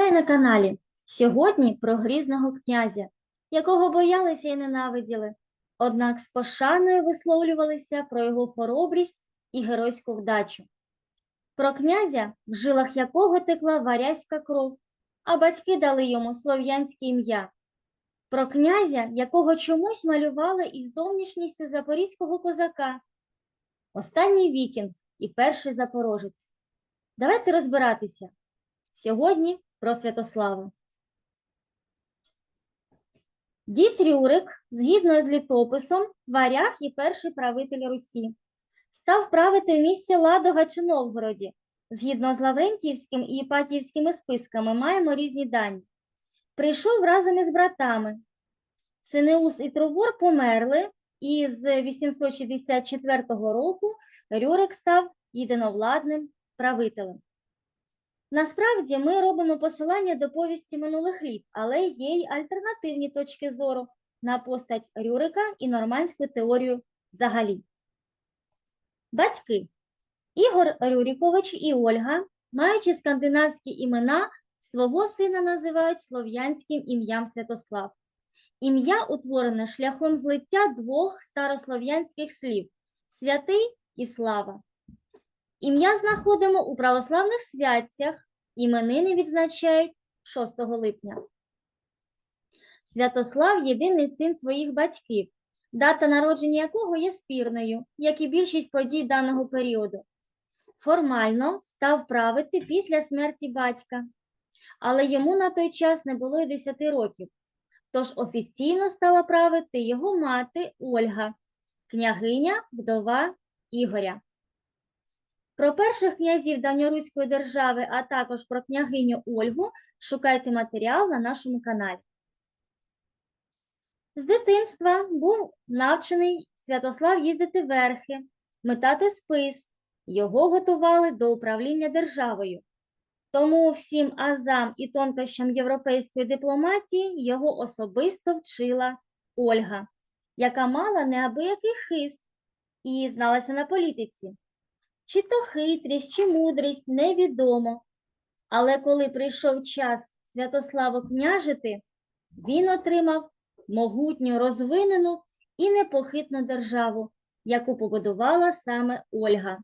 Вітаю на каналі. Сьогодні про грізного князя, якого боялися і ненавиділи, однак з пошаною висловлювалися про його хоробрість і геройську вдачу. Про князя, в жилах якого текла варязька кров, а батьки дали йому слов'янське ім'я. Про князя, якого чомусь малювали із зовнішністю запорізького козака. Останній вікінг і перший запорожець. Давайте розбиратися. Сьогодні про Святослава. Дід Рюрик, згідно з літописом, варяг і перший правитель Русі, став правити в місті Ладога чи Новгороді. Згідно з Лаврентіївським і Іпатіївськими списками маємо різні дані. Прийшов разом із братами. Синеус і Тровор померли, і з 864 року Рюрик став єдиновладним правителем. Насправді ми робимо посилання до повісті минулих літ, але є й альтернативні точки зору на постать Рюрика і нормандську теорію взагалі. Батьки Ігор Рюрікович і Ольга, маючи скандинавські імена, свого сина називають слов'янським ім'ям Святослав. Ім'я утворене шляхом злиття двох старослов'янських слів святий і слава. Ім'я знаходимо у православних святцях, іменини відзначають 6 липня. Святослав єдиний син своїх батьків, дата народження якого є спірною, як і більшість подій даного періоду. Формально став правити після смерті батька, але йому на той час не було й 10 років. Тож офіційно стала правити його мати Ольга, княгиня, вдова Ігоря. Про перших князів давньоруської держави, а також про княгиню Ольгу шукайте матеріал на нашому каналі. З дитинства був навчений Святослав їздити верхи, метати спис. Його готували до управління державою. Тому всім азам і тонкощам європейської дипломатії його особисто вчила Ольга, яка мала неабиякий хист і зналася на політиці. Чи то хитрість, чи мудрість невідомо. Але коли прийшов час Святославу княжити, він отримав могутню, розвинену і непохитну державу, яку побудувала саме Ольга.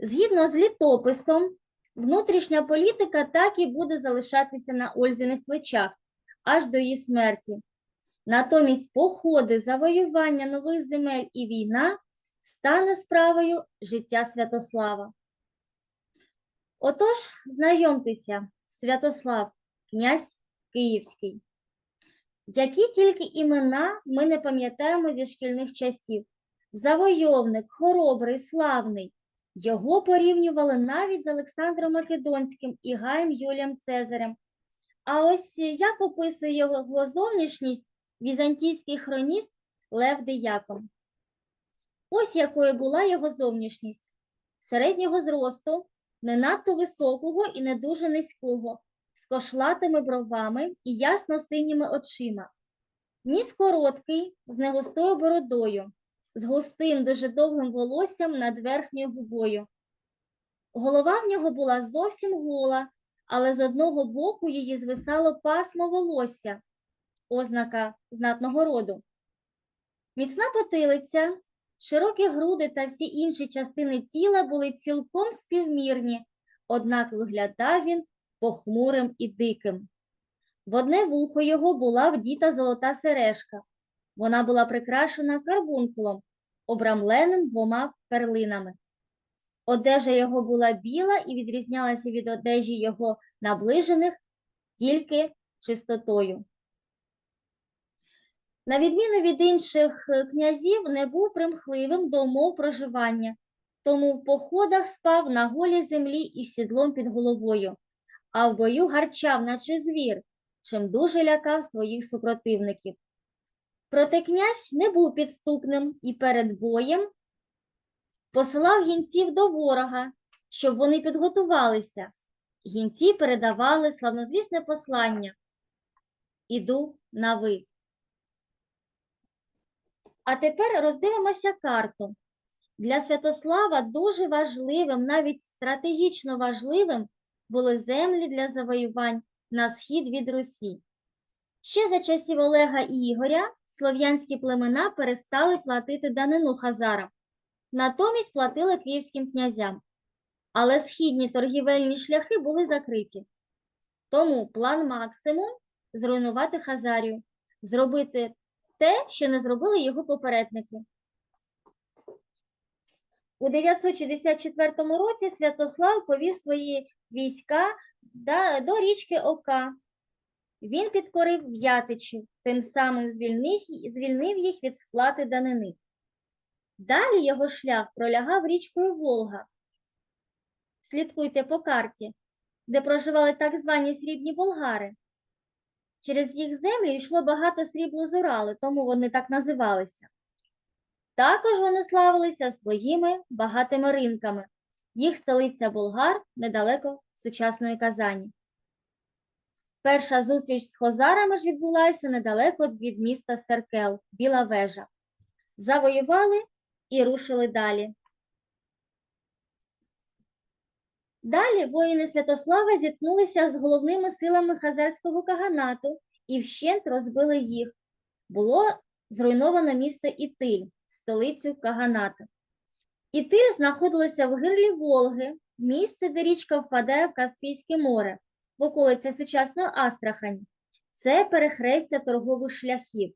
Згідно з літописом, внутрішня політика так і буде залишатися на Ользиних плечах аж до її смерті. Натомість походи, завоювання нових земель і війна стане справою життя Святослава. Отож, знайомтеся, Святослав, князь Київський. Які тільки імена ми не пам'ятаємо зі шкільних часів. Завойовник, хоробрий, славний. Його порівнювали навіть з Олександром Македонським і Гаєм Юлієм Цезарем. А ось як описує його зовнішність візантійський хроніст Лев Деякон. Ось якою була його зовнішність середнього зросту, не надто високого і не дуже низького, з кошлатими бровами і ясно синіми очима. Ніс короткий, з негустою бородою, з густим, дуже довгим волоссям над верхньою губою. Голова в нього була зовсім гола, але з одного боку її звисало пасмо волосся, ознака знатного роду. Міцна потилиця, Широкі груди та всі інші частини тіла були цілком співмірні, однак виглядав він похмурим і диким. В одне вухо його була вдіта золота сережка. Вона була прикрашена карбункулом, обрамленим двома перлинами. Одежа його була біла і відрізнялася від одежі його наближених тільки чистотою. На відміну від інших е, князів, не був примхливим до умов проживання, тому в походах спав на голій землі із сідлом під головою, а в бою гарчав, наче звір, чим дуже лякав своїх супротивників. Проте князь не був підступним і перед боєм посилав гінців до ворога, щоб вони підготувалися. Гінці передавали славнозвісне послання Іду на ви. А тепер роздивимося карту. Для Святослава дуже важливим, навіть стратегічно важливим, були землі для завоювань на схід від Русі. Ще за часів Олега і Ігоря слов'янські племена перестали платити данину хазарам, натомість платили київським князям. Але східні торгівельні шляхи були закриті. Тому план максимум зруйнувати Хазарію, зробити те, що не зробили його попередники. У 964 році Святослав повів свої війська до річки Ока. Він підкорив В'ятичів, тим самим звільнив, звільнив їх від сплати данини. Далі його шлях пролягав річкою Волга. Слідкуйте по карті, де проживали так звані срібні болгари. Через їх землю йшло багато сріблу з Уралу, тому вони так називалися. Також вони славилися своїми багатими ринками. Їх столиця Болгар недалеко сучасної Казані. Перша зустріч з хозарами ж відбулася недалеко від міста Серкел, Біла Вежа. Завоювали і рушили далі. Далі воїни Святослава зіткнулися з головними силами хазарського каганату і вщент розбили їх. Було зруйновано місто Ітиль, столицю каганата. Ітиль знаходилося в гирлі Волги, місце, де річка впадає в Каспійське море, в околицях сучасної Астрахані. Це перехрестя торгових шляхів.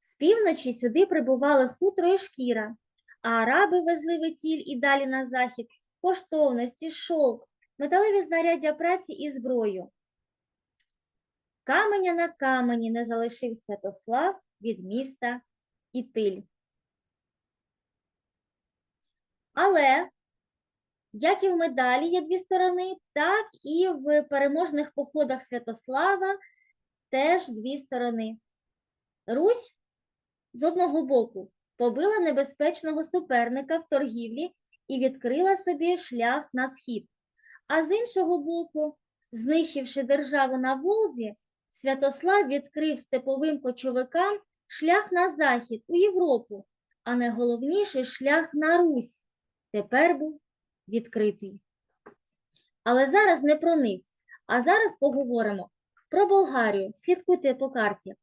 З півночі сюди прибували хутро і шкіра, а араби везли в Ітіль і далі на захід коштовності, шовк, металеві знаряддя праці і зброю. Каменя на камені не залишив Святослав від міста Ітиль. Але, як і в медалі є дві сторони, так і в переможних походах Святослава теж дві сторони. Русь з одного боку побила небезпечного суперника в торгівлі і відкрила собі шлях на схід. А з іншого боку, знищивши державу на Волзі, Святослав відкрив степовим кочовикам шлях на захід у Європу, а найголовніший шлях на Русь тепер був відкритий. Але зараз не про них, а зараз поговоримо про Болгарію. Слідкуйте по карті.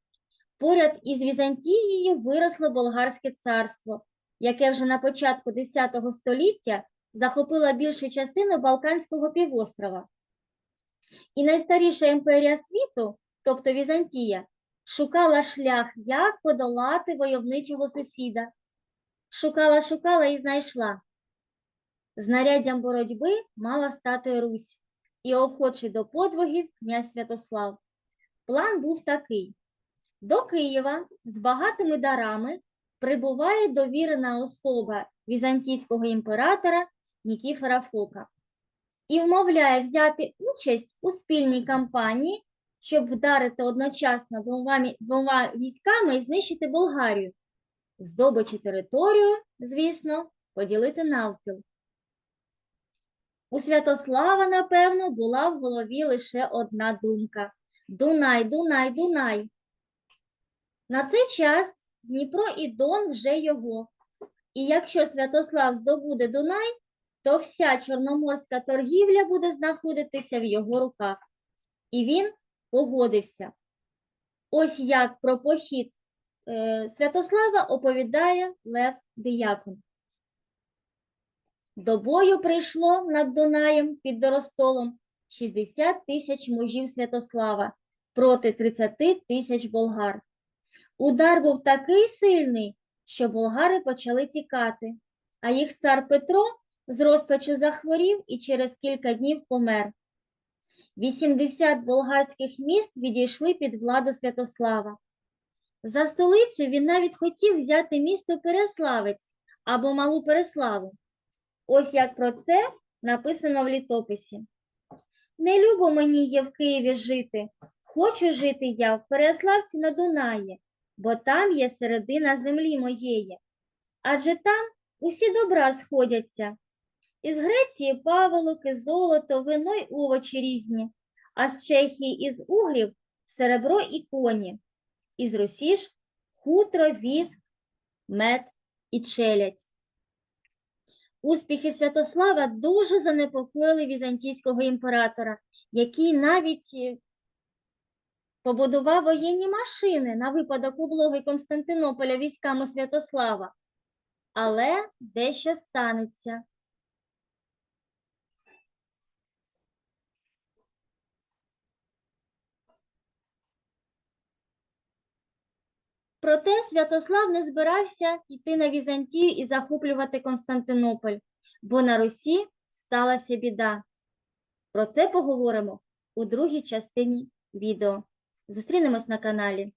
Поряд із Візантією виросло Болгарське царство, яке вже на початку X століття захопило більшу частину Балканського півострова. І найстаріша імперія світу, тобто Візантія, шукала шлях, як подолати войовничого сусіда. Шукала, шукала і знайшла. Знаряддям боротьби мала стати Русь і охочий до подвигів князь Святослав. План був такий: до Києва з багатими дарами прибуває довірена особа візантійського імператора Нікіфора Фока і вмовляє взяти участь у спільній кампанії, щоб вдарити одночасно двома, двома військами і знищити Болгарію, здобичі територію, звісно, поділити навпіл. У Святослава, напевно, була в голові лише одна думка: Дунай, Дунай, Дунай. На цей час Дніпро і Дон вже його. І якщо Святослав здобуде Дунай, то вся чорноморська торгівля буде знаходитися в його руках. І він погодився. Ось як про похід е, Святослава оповідає Лев Диякон. До бою прийшло над Дунаєм під Доростолом 60 тисяч мужів Святослава проти 30 тисяч болгар. Удар був такий сильний, що болгари почали тікати, а їх цар Петро з розпачу захворів і через кілька днів помер. 80 болгарських міст відійшли під владу Святослава. За столицю він навіть хотів взяти місто Переславець або Малу Переславу. Ось як про це написано в літописі. Не любо мені є в Києві жити, хочу жити я в Переславці на Дунаї, бо там є середина землі моєї. Адже там усі добра сходяться. Із Греції паволоки, золото, вино й овочі різні, а з Чехії і з Угрів серебро і коні, із Русі ж хутро, віск, мед і челядь. Успіхи Святослава дуже занепокоїли візантійського імператора, який навіть побудував воєнні машини на випадок облоги Константинополя військами Святослава. Але дещо станеться. Проте Святослав не збирався йти на Візантію і захоплювати Константинополь, бо на Русі сталася біда. Про це поговоримо у другій частині відео. Зустрінемось на каналі.